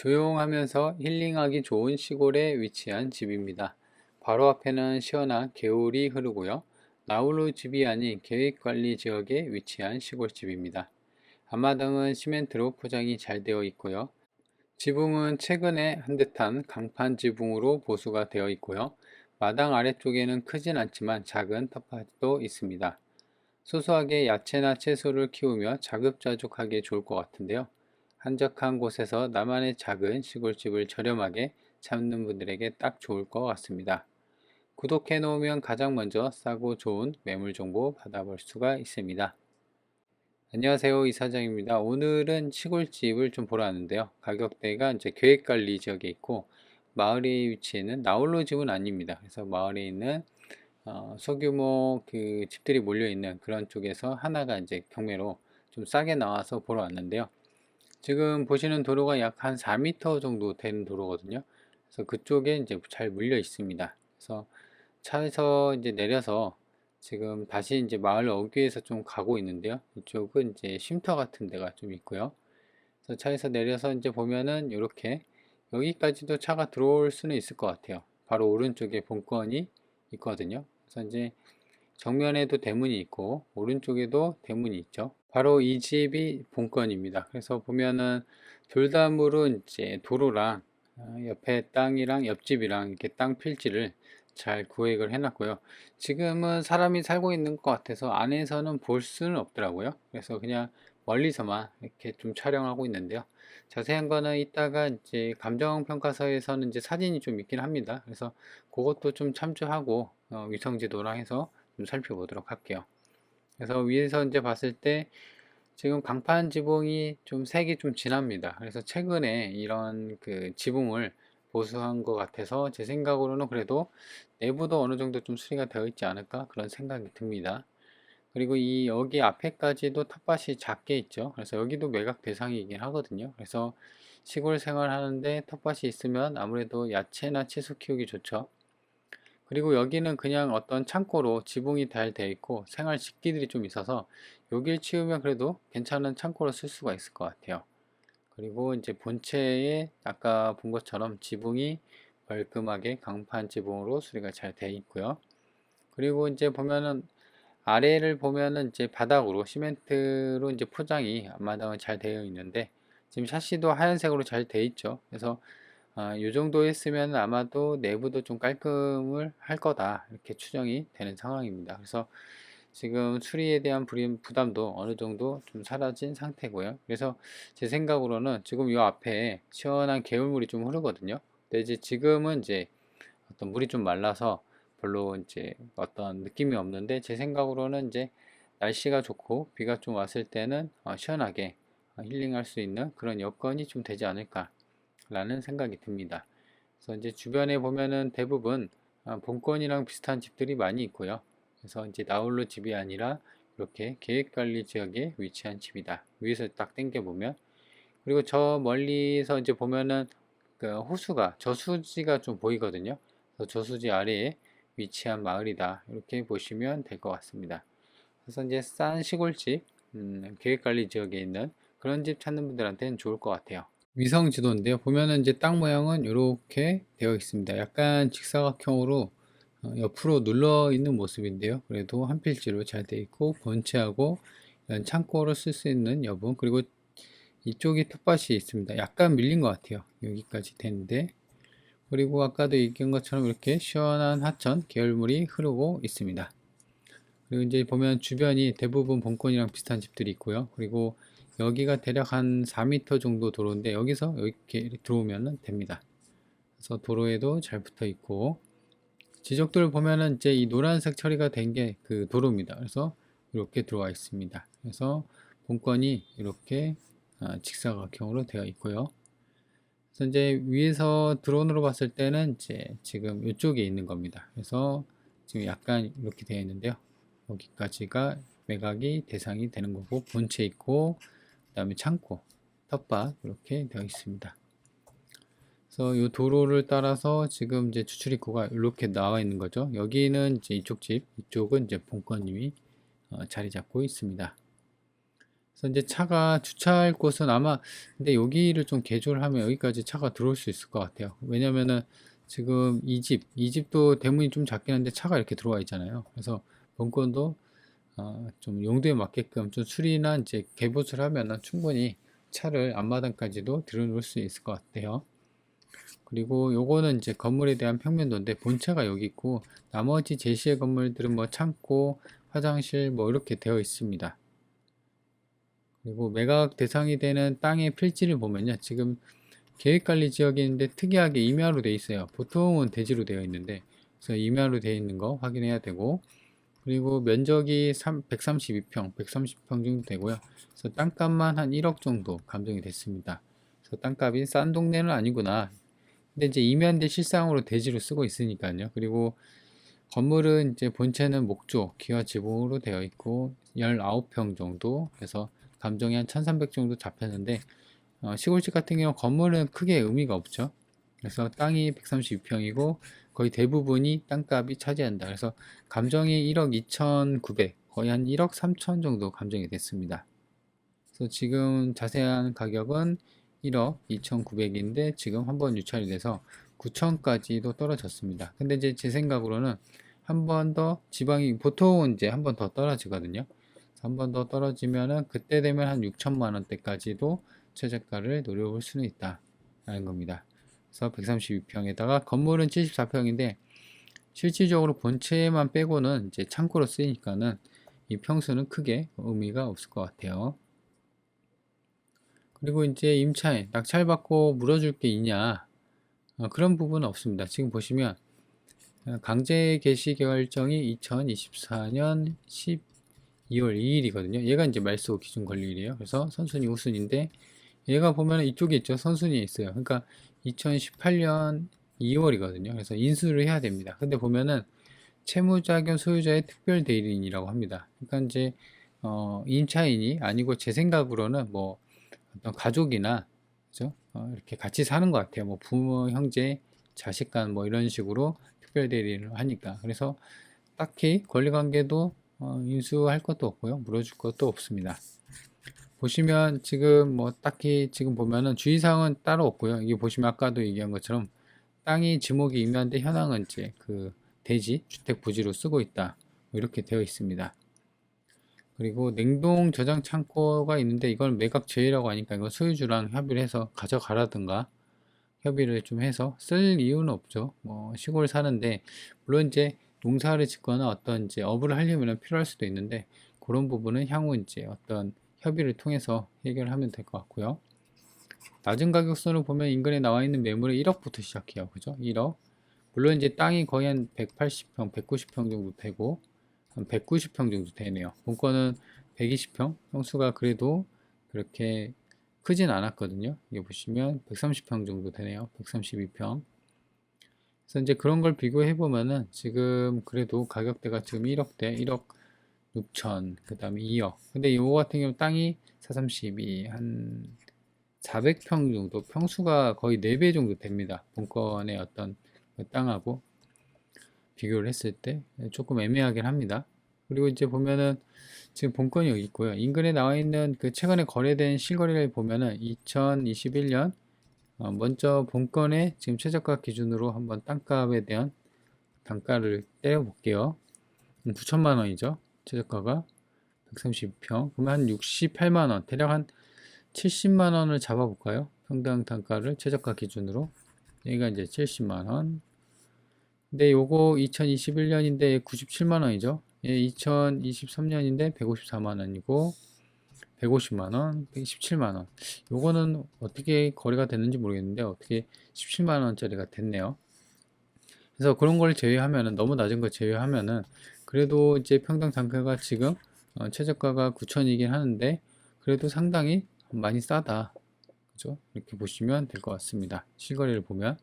조용하면서 힐링하기 좋은 시골에 위치한 집입니다. 바로 앞에는 시원한 개울이 흐르고요. 나홀로 집이 아닌 계획관리 지역에 위치한 시골집입니다. 앞마당은 시멘트로 포장이 잘 되어 있고요. 지붕은 최근에 한 듯한 강판 지붕으로 보수가 되어 있고요. 마당 아래쪽에는 크진 않지만 작은 텃밭도 있습니다. 소소하게 야채나 채소를 키우며 자급자족하기 좋을 것 같은데요. 한적한 곳에서 나만의 작은 시골집을 저렴하게 찾는 분들에게 딱 좋을 것 같습니다. 구독해 놓으면 가장 먼저 싸고 좋은 매물 정보 받아볼 수가 있습니다. 안녕하세요 이사장입니다. 오늘은 시골집을 좀 보러 왔는데요. 가격대가 이제 계획관리 지역에 있고 마을에 위치해는 나홀로 집은 아닙니다. 그래서 마을에 있는 어, 소규모 그 집들이 몰려 있는 그런 쪽에서 하나가 이제 경매로 좀 싸게 나와서 보러 왔는데요. 지금 보시는 도로가 약 한 4m 정도 되는 도로거든요. 그래서 그쪽에 이제 잘 물려 있습니다. 그래서 차에서 이제 내려서 지금 다시 이제 마을 어귀에서 좀 가고 있는데요. 이쪽은 이제 쉼터 같은 데가 좀 있고요. 그래서 차에서 내려서 이제 보면은 이렇게 여기까지도 차가 들어올 수는 있을 것 같아요. 바로 오른쪽에 본권이 있거든요. 그래서 이제 정면에도 대문이 있고 오른쪽에도 대문이 있죠. 바로 이 집이 본건입니다. 그래서 보면은 돌담으로 이제 도로랑 어, 옆에 땅이랑 옆집이랑 이렇게 땅 필지를 잘 구획을 해놨고요. 지금은 사람이 살고 있는 것 같아서 안에서는 볼 수는 없더라고요. 그래서 그냥 멀리서만 이렇게 좀 촬영하고 있는데요. 자세한 거는 이따가 이제 감정평가서에서는 이제 사진이 좀 있긴 합니다. 그래서 그것도 좀 참조하고 어, 위성지도랑 해서 좀 살펴보도록 할게요. 그래서 위에서 이제 봤을 때 지금 강판 지붕이 좀 색이 좀 진합니다. 그래서 최근에 이런 그 지붕을 보수한 것 같아서 제 생각으로는 그래도 내부도 어느 정도 좀 수리가 되어 있지 않을까 그런 생각이 듭니다. 그리고 이 여기 앞에까지도 텃밭이 작게 있죠. 그래서 여기도 매각 대상이긴 하거든요. 그래서 시골 생활하는데 텃밭이 있으면 아무래도 야채나 채소 키우기 좋죠. 그리고 여기는 그냥 어떤 창고로 지붕이 잘 되어 있고 생활 식기들이 좀 있어서 여기를 치우면 그래도 괜찮은 창고로 쓸 수가 있을 것 같아요. 그리고 이제 본체에 아까 본 것처럼 지붕이 멀끔하게 강판 지붕으로 수리가 잘 되어 있고요. 그리고 이제 보면은 아래를 보면은 이제 바닥으로 시멘트로 이제 포장이 앞마당은 잘 되어 있는데 지금 샤시도 하얀색으로 잘 되어 있죠. 그래서 아, 이 정도 했으면 아마도 내부도 좀 깔끔을 할 거다 이렇게 추정이 되는 상황입니다. 그래서 지금 수리에 대한 부담도 어느 정도 좀 사라진 상태고요. 그래서 제 생각으로는 지금 이 앞에 시원한 개울물이 좀 흐르거든요. 근데 이제 지금은 이제 어떤 물이 좀 말라서 별로 이제 어떤 느낌이 없는데 제 생각으로는 이제 날씨가 좋고 비가 좀 왔을 때는 어, 시원하게 힐링할 수 있는 그런 여건이 좀 되지 않을까 라는 생각이 듭니다. 그래서 이제 주변에 보면은 대부분 아, 본권이랑 비슷한 집들이 많이 있고요. 그래서 이제 나홀로 집이 아니라 이렇게 계획관리 지역에 위치한 집이다. 위에서 딱 당겨 보면 그리고 저 멀리서 이제 보면은 그 호수가 저수지가 좀 보이거든요. 저수지 아래에 위치한 마을이다. 이렇게 보시면 될 것 같습니다. 그래서 이제 싼 시골집, 음, 계획관리 지역에 있는 그런 집 찾는 분들한테는 좋을 것 같아요. 위성 지도인데요. 보면은 이제 땅 모양은 이렇게 되어 있습니다. 약간 직사각형으로 어, 옆으로 눌러 있는 모습인데요. 그래도 한 필지로 잘 되어 있고 본체하고 이런 창고로 쓸 수 있는 여분 그리고 이쪽이 텃밭이 있습니다. 약간 밀린 것 같아요. 여기까지 되는데 그리고 아까도 얘기한 것처럼 이렇게 시원한 하천 계열물이 흐르고 있습니다. 그리고 이제 보면 주변이 대부분 본권이랑 비슷한 집들이 있고요. 그리고 여기가 대략 한 4m 정도 도로인데 여기서 이렇게 들어오면 됩니다. 그래서 도로에도 잘 붙어 있고 지적도를 보면은 이제 이 노란색 처리가 된 게 그 도로입니다. 그래서 이렇게 들어와 있습니다. 그래서 본건이 이렇게 아, 직사각형으로 되어 있고요. 그래서 이제 위에서 드론으로 봤을 때는 이제 지금 이쪽에 있는 겁니다. 그래서 지금 약간 이렇게 되어 있는데요. 여기까지가 매각이 대상이 되는 거고 본체 있고 그 다음에 창고, 텃밭 이렇게 되어 있습니다. 그래서 이 도로를 따라서 지금 이제 추출 입구가 이렇게 나와 있는 거죠. 여기는 이제 이쪽 집, 이쪽은 이제 본권님이 어, 자리 잡고 있습니다. 그래서 이제 차가 주차할 곳은 아마 근데 여기를 좀 개조를 하면 여기까지 차가 들어올 수 있을 것 같아요. 왜냐면은 지금 이 집, 이 집도 대문이 좀 작긴 한데 차가 이렇게 들어와 있잖아요. 그래서 본건도 어, 좀 용도에 맞게끔 좀 수리나 이제 개보수를 하면은 충분히 차를 앞마당까지도 들여놓을 수 있을 것 같아요. 그리고 요거는 이제 건물에 대한 평면도인데 본체가 여기 있고 나머지 제시의 건물들은 뭐 창고, 화장실 뭐 이렇게 되어 있습니다. 그리고 매각 대상이 되는 땅의 필지를 보면요. 지금 계획관리 지역이 있는데 특이하게 임야로 되어 있어요. 보통은 대지로 되어 있는데 그래서 임야로 되어 있는 거 확인해야 되고 그리고 면적이 3, 132평, 130평 정도 되고요. 그래서 땅값만 한 1억 정도 감정이 됐습니다. 그래서 땅값이 싼 동네는 아니구나. 근데 이제 임야인데 실상으로 대지로 쓰고 있으니까요. 그리고 건물은 이제 본체는 목조, 기와 지붕으로 되어 있고 19평 정도 해서 감정이 한 1300 정도 잡혔는데 어, 시골집 같은 경우 건물은 크게 의미가 없죠. 그래서 땅이 132평이고 거의 대부분이 땅값이 차지한다. 그래서 감정이 1억 2,900 거의 한 1억 3천 정도 감정이 됐습니다. 그래서 지금 자세한 가격은 1억 2,900인데 지금 한 번 유찰이 돼서 9천까지도 떨어졌습니다. 근데 이제 제 생각으로는 한 번 더 지방이 보통은 이제 한 번 더 떨어지거든요. 한 번 더 떨어지면은 그때 되면 한 6천만 원대까지도 최저가를 노려볼 수는 있다라는 겁니다. 그래서 132평에다가 건물은 74평인데 실질적으로 본체만 빼고는 이제 창고로 쓰이니까는 이 평수는 크게 의미가 없을 것 같아요. 그리고 이제 임차인 낙찰받고 물어줄 게 있냐 어, 그런 부분은 없습니다. 지금 보시면 어, 강제 개시 결정이 2024년 12월 2일이거든요. 얘가 이제 말소 기준 권리일이에요. 그래서 선순위 우순인데 얘가 보면 이쪽에 있죠. 선순위에 있어요. 그러니까 2018년 2월이거든요. 그래서 인수를 해야 됩니다. 근데 보면은 채무자 겸 소유자의 특별 대리인이라고 합니다. 그러니까 이제 어, 임차인이 아니고 제 생각으로는 뭐 어떤 가족이나 그죠? 어, 이렇게 같이 사는 것 같아요. 뭐 부모, 형제, 자식 간 뭐 이런 식으로 특별 대리를 하니까 그래서 딱히 권리 관계도 어, 인수할 것도 없고요. 물어줄 것도 없습니다. 보시면 지금 뭐 딱히 지금 보면은 주의사항은 따로 없고요. 이게 보시면 아까도 얘기한 것처럼 땅이 지목이 임야인데 현황은 이제 그 대지 주택 부지로 쓰고 있다 뭐 이렇게 되어 있습니다. 그리고 냉동 저장 창고가 있는데 이걸 매각 제외라고 하니까 이거 소유주랑 협의를 해서 가져가라든가 협의를 좀 해서 쓸 이유는 없죠. 뭐 시골 사는데 물론 이제 농사를 짓거나 어떤 이제 업을 하려면 필요할 수도 있는데 그런 부분은 향후 이제 어떤 협의를 통해서 해결하면 될 것 같고요. 낮은 가격선을 보면 인근에 나와 있는 매물이 1억부터 시작해요. 그죠? 1억. 물론 이제 땅이 거의 한 180평, 190평 정도 되고 한 190평 정도 되네요. 본건은 120평. 평수가 그래도 그렇게 크진 않았거든요. 여기 보시면 130평 정도 되네요. 132평. 그래서 이제 그런 걸 비교해 보면은 지금 그래도 가격대가 지금 1억대, 1억 6천, 그 다음에 2억. 근데 이거 같은 경우 땅이 432, 한 400평 정도, 평수가 거의 4배 정도 됩니다. 본건의 어떤 그 땅하고 비교를 했을 때 조금 애매하긴 합니다. 그리고 이제 보면은 지금 본건이 여기 있고요. 인근에 나와 있는 그 최근에 거래된 실거래를 보면은 2021년 어 먼저 본건의 지금 최저가 기준으로 한번 땅값에 대한 단가를 때려 볼게요. 9천만 원이죠. 최저가가 132평. 그러면 한 68만 원, 대략 한 70만 원을 잡아 볼까요? 평당 단가를 최저가 기준으로. 여기가 이제 70만 원. 근데 요거 2021년인데 97만 원이죠. 예, 2023년인데 154만 원이고 150만 원, 117만 원. 요거는 어떻게 거래가 됐는지 모르겠는데 어떻게 17만 원짜리가 됐네요. 그래서 그런 걸 제외하면은 너무 낮은 걸 제외하면은 그래도 이제 평당 단가가 지금 어, 최저가가 9천이긴 하는데 그래도 상당히 많이 싸다. 그죠? 이렇게 보시면 될 것 같습니다. 실거래를 보면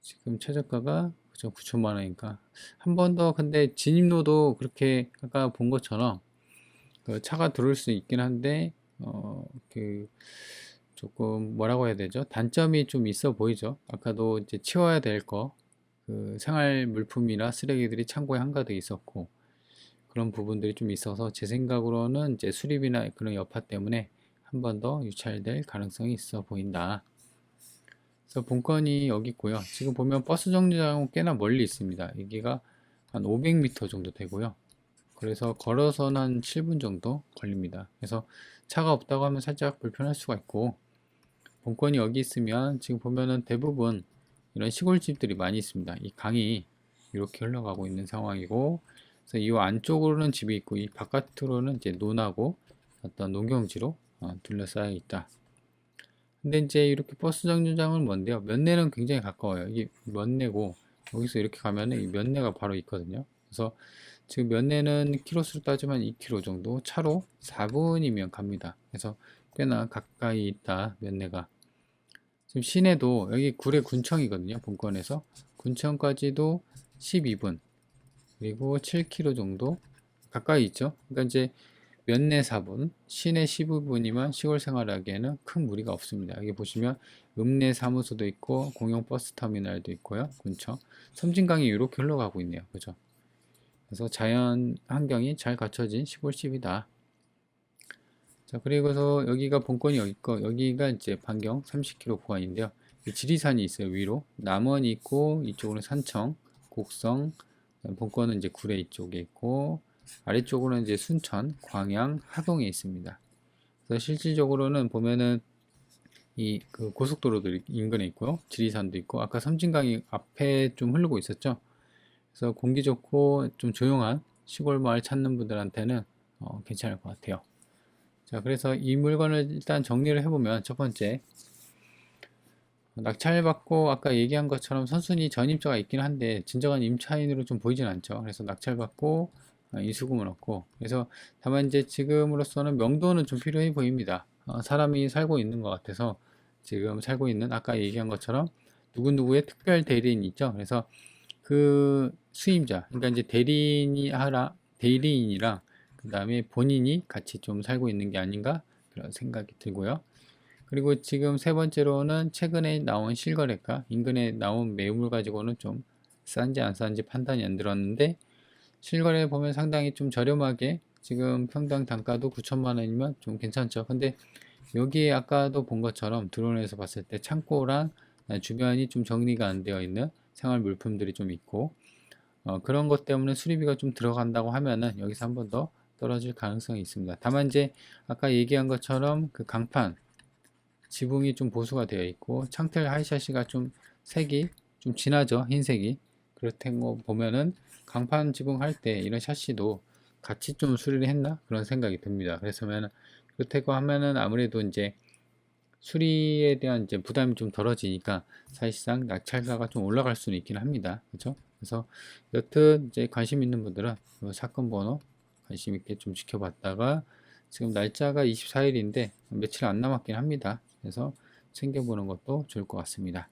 지금 최저가가 그죠 9천만 원이니까 한 번 더 근데 진입로도 그렇게 아까 본 것처럼 그 차가 들어올 수 있긴 한데 어 그 조금 뭐라고 해야 되죠 단점이 좀 있어 보이죠 아까도 이제 치워야 될 거 그 생활 물품이나 쓰레기들이 창고에 한가득 있었고 그런 부분들이 좀 있어서 제 생각으로는 이제 수립이나 그런 여파 때문에 한 번 더 유찰될 가능성이 있어 보인다. 그래서 본건이 여기 있고요. 지금 보면 버스 정류장은 꽤나 멀리 있습니다. 여기가 한 500m 정도 되고요. 그래서 걸어서는 한 7분 정도 걸립니다. 그래서 차가 없다고 하면 살짝 불편할 수가 있고 본건이 여기 있으면 지금 보면은 대부분 이런 시골집들이 많이 있습니다. 이 강이 이렇게 흘러가고 있는 상황이고 그래서 이 안쪽으로는 집이 있고 이 바깥으로는 이제 논하고 어떤 농경지로 어, 둘러싸여 있다. 근데 이제 이렇게 버스 정류장은 뭔데요? 면내는 굉장히 가까워요. 이게 면내고 여기서 이렇게 가면은 이 면내가 바로 있거든요. 그래서 지금 면내는 키로수로 따지면 2km 정도 차로 4분이면 갑니다. 그래서 꽤나 가까이 있다 면내가. 지금 시내도 여기 구례 군청이거든요. 본권에서 군청까지도 12분 그리고 7km 정도 가까이 있죠. 그러니까 이제 면내 4분, 시내 15분이면 시골 생활하기에는 큰 무리가 없습니다. 여기 보시면 읍내 사무소도 있고 공영 버스 터미널도 있고요. 군청. 섬진강이 이렇게 흘러가고 있네요. 그죠? 그래서 자연 환경이 잘 갖춰진 시골집이다. 자, 그리고서 여기가 본권이 여기 있고 여기가 이제 반경 30km 구간인데요. 이 지리산이 있어요. 위로. 남원이 있고 이쪽으로 산청, 곡성, 본권은 이제 구례 이쪽에 있고 아래쪽으로는 이제 순천, 광양, 하동에 있습니다. 그래서 실질적으로는 보면은 이 그 고속도로들 인근에 있고요. 지리산도 있고 아까 섬진강이 앞에 좀 흐르고 있었죠. 그래서 공기 좋고 좀 조용한 시골 마을 찾는 분들한테는 어, 괜찮을 것 같아요. 자, 그래서 이 물건을 일단 정리를 해보면 첫 번째 낙찰받고 아까 얘기한 것처럼 선순위 전입자가 있긴 한데 진정한 임차인으로 좀 보이진 않죠. 그래서 낙찰받고 어, 이수금을 얻고 그래서 다만 이제 지금으로서는 명도는 좀 필요해 보입니다. 어, 사람이 살고 있는 것 같아서 지금 살고 있는 아까 얘기한 것처럼 누구누구의 특별 대리인 있죠. 그래서 그 수임자, 그러니까 이제 대리인이 하라, 대리인이랑 그 다음에 본인이 같이 좀 살고 있는 게 아닌가 그런 생각이 들고요. 그리고 지금 세 번째로는 최근에 나온 실거래가, 인근에 나온 매물 가지고는 좀 싼지 안 싼지 판단이 안 들었는데 실거래 보면 상당히 좀 저렴하게 지금 평당 단가도 9천만 원이면 좀 괜찮죠. 근데 여기에 아까도 본 것처럼 드론에서 봤을 때 창고랑 주변이 좀 정리가 안 되어 있는 생활 물품들이 좀 있고 어, 그런 것 때문에 수리비가 좀 들어간다고 하면은 여기서 한 번 더 떨어질 가능성이 있습니다. 다만 이제 아까 얘기한 것처럼 그 강판 지붕이 좀 보수가 되어 있고 창틀 하이샤시가 좀 색이 좀 진하죠 흰색이 그렇다는 거 보면은 강판 지붕 할 때 이런 샤시도 같이 좀 수리를 했나 그런 생각이 듭니다. 그래서 면 그렇다고 하면은 아무래도 이제 수리에 대한 이제 부담이 좀 덜어지니까 사실상 낙찰가가 좀 올라갈 수는 있긴 합니다. 그렇죠? 그래서 여튼 이제 관심 있는 분들은 이 사건 번호 관심 있게 좀 지켜봤다가 지금 날짜가 24일인데 며칠 안 남았긴 합니다. 그래서 챙겨보는 것도 좋을 것 같습니다.